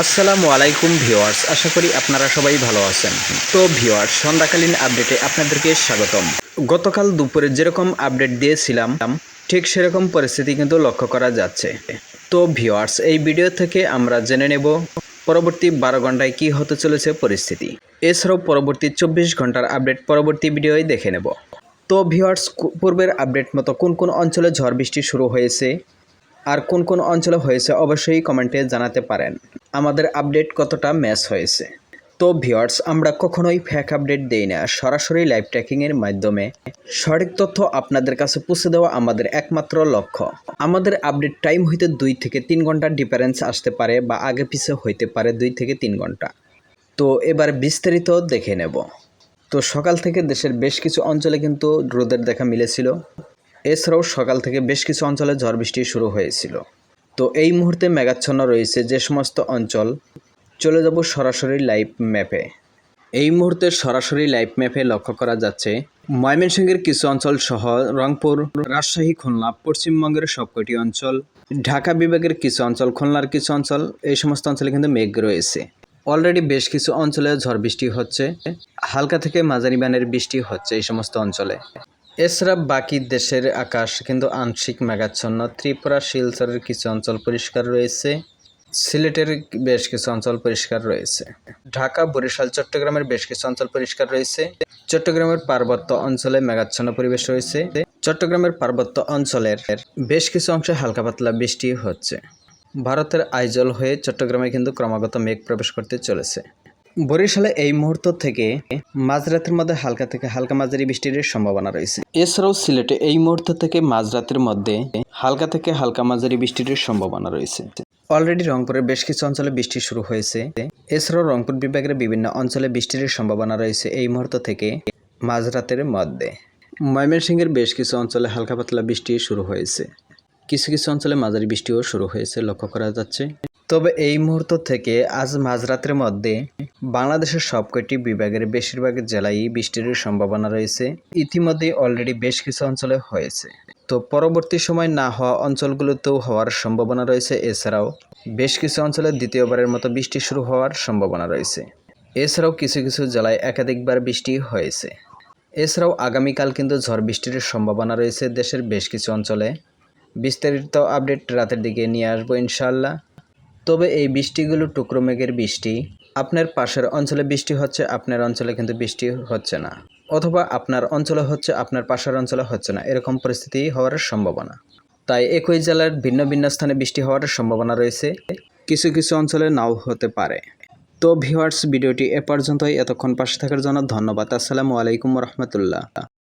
আসসালামু আলাইকুম ভিউয়ার্স, আশা করি আপনারা সবাই ভালো আছেন। তো ভিওয়ার্স সন্ধ্যাকালীন আপডেটে আপনাদেরকে স্বাগতম। গতকাল দুপুরে যেরকম আপডেট দিয়েছিলাম, ঠিক সেরকম পরিস্থিতি কিন্তু লক্ষ্য করা যাচ্ছে। তো ভিউয়ার্স, এই ভিডিও থেকে আমরা জেনে নেব পরবর্তী বারো ঘন্টায় কি হতে চলেছে পরিস্থিতি। এছাড়াও পরবর্তী চব্বিশ ঘণ্টার আপডেট পরবর্তী ভিডিওয় দেখে নেব। তো ভিওয়ার্স পূর্বের আপডেট মতো কোন কোন অঞ্চলে ঝড় বৃষ্টি শুরু হয়েছে? আর কোন কোন অঞ্চলে হয়েছে অবশ্যই কমেন্টে জানাতে পারেন। আমাদের আপডেট কতটা ম্যাচ হয়েছে? তো ভিউয়ার্স, আমরা কখনোই ফ্যাক আপডেট দেই না। সরাসরি লাইভ ট্র্যাকিংয়ের মাধ্যমে সঠিক তথ্য আপনাদের কাছে পৌঁছে দেওয়া আমাদের একমাত্র লক্ষ্য। আমাদের আপডেট টাইম হইতে দুই থেকে তিন ঘণ্টার ডিফারেন্স আসতে পারে বা আগে পিছে হইতে পারে দুই থেকে তিন ঘণ্টা। তো এবার বিস্তারিত দেখে নেব। তো সকাল থেকে দেশের বেশ কিছু অঞ্চলে কিন্তু রোদের দেখা মিলেছিল। এছাড়াও সকাল থেকে বেশ কিছু অঞ্চলে ঝড় বৃষ্টি শুরু হয়েছিল। তো এই মুহূর্তে মেঘাচ্ছন্ন রয়েছে যে সমস্ত অঞ্চল। চলে যাব সরাসরি লাইভ ম্যাপে। এই মুহূর্তে সরাসরি লাইভ ম্যাপে লক্ষ্য করা যাচ্ছে, ময়মনসিংহের কিছু অঞ্চল সহ রংপুর, রাজশাহী, খুলনা, পশ্চিমবঙ্গের সবকটি অঞ্চল, ঢাকা বিভাগের কিছু অঞ্চল, খুলনার কিছু অঞ্চল, এই সমস্ত অঞ্চলে কিন্তু মেঘ রয়েছে। অলরেডি বেশ কিছু অঞ্চলে ঝড় বৃষ্টি হচ্ছে, হালকা থেকে মাঝারি বানের বৃষ্টি হচ্ছে এই সমস্ত অঞ্চলে। এছাড়া বাকি দেশের আকাশ কিন্তু আংশিক মেঘাচ্ছন্ন। ত্রিপুরা, শিলচরের কিছু অঞ্চল পরিষ্কার রয়েছে। সিলেটের বেশ কিছু অঞ্চল পরিষ্কার রয়েছে। ঢাকা, বরিশাল, চট্টগ্রামের বেশ কিছু অঞ্চল পরিষ্কার রয়েছে। চট্টগ্রামের পার্বত্য অঞ্চলে মেঘাচ্ছন্ন পরিবেশ রয়েছে। চট্টগ্রামের পার্বত্য অঞ্চলের বেশ কিছু অংশে হালকা পাতলা বৃষ্টি হচ্ছে। ভারতের আইজল হয়ে চট্টগ্রামে কিন্তু ক্রমাগত মেঘ প্রবেশ করতে চলেছে। বরিশালে এই মুহূর্ত থেকে মাঝরাতের মধ্যে হালকা থেকে হালকা মাঝারি বৃষ্টির সম্ভাবনা রয়েছে। এছাড়াও সিলেটে এই মুহূর্ত থেকে মাঝরাতের মধ্যে হালকা থেকে হালকা মাঝারি বৃষ্টির সম্ভাবনা রয়েছে। অলরেডি রংপুরের বেশ কিছু অঞ্চলে বৃষ্টি শুরু হয়েছে। এছাড়াও রংপুর বিভাগের বিভিন্ন অঞ্চলে বৃষ্টির সম্ভাবনা রয়েছে এই মুহূর্ত থেকে মাঝরাতের মধ্যে। ময়মনসিংহের বেশ কিছু অঞ্চলে হালকা পাতলা বৃষ্টি শুরু হয়েছে। কিছু কিছু অঞ্চলে মাঝারি বৃষ্টিও শুরু হয়েছে, লক্ষ্য করা যাচ্ছে। তবে এই মুহূর্ত থেকে আজ মাঝরাতের মধ্যে বাংলাদেশের সবকটি বিভাগের বেশিরভাগ জেলায় বৃষ্টির সম্ভাবনা রয়েছে। ইতিমধ্যে অলরেডি বেশ কিছু অঞ্চলে হয়েছে। তো পরবর্তী সময় না হওয়া অঞ্চলগুলোতেও হওয়ার সম্ভাবনা রয়েছে। এছাড়াও বেশ কিছু অঞ্চলে দ্বিতীয়বারের মতো বৃষ্টি শুরু হওয়ার সম্ভাবনা রয়েছে। এছাড়াও কিছু কিছু জেলায় একাধিকবার বৃষ্টি হয়েছে। এছাড়াও আগামীকাল কিন্তু ঝড় বৃষ্টির সম্ভাবনা রয়েছে। দেশের বেশ কিছু অঞ্চলে বিস্তারিত আপডেট রাতের দিকে নিয়ে আসব ইনশাল্লাহ তবে এই বৃষ্টিগুলো টুকরো মেঘের বৃষ্টি। আপনার পাশের অঞ্চলে বৃষ্টি হচ্ছে, আপনার অঞ্চলে কিন্তু বৃষ্টি হচ্ছে না। অথবা আপনার অঞ্চলে হচ্ছে, আপনার পাশের অঞ্চলে হচ্ছে না। এরকম পরিস্থিতি হওয়ার সম্ভাবনা। তাই একই জেলার ভিন্ন ভিন্ন স্থানে বৃষ্টি হওয়ার সম্ভাবনা রয়েছে। কিছু কিছু অঞ্চলে নাও হতে পারে। তো ভিউয়ার্স, ভিডিওটি এ পর্যন্তই। এতক্ষণ পাশে থাকার জন্য ধন্যবাদ। আসসালামু আলাইকুম রহমতুল্লাহ।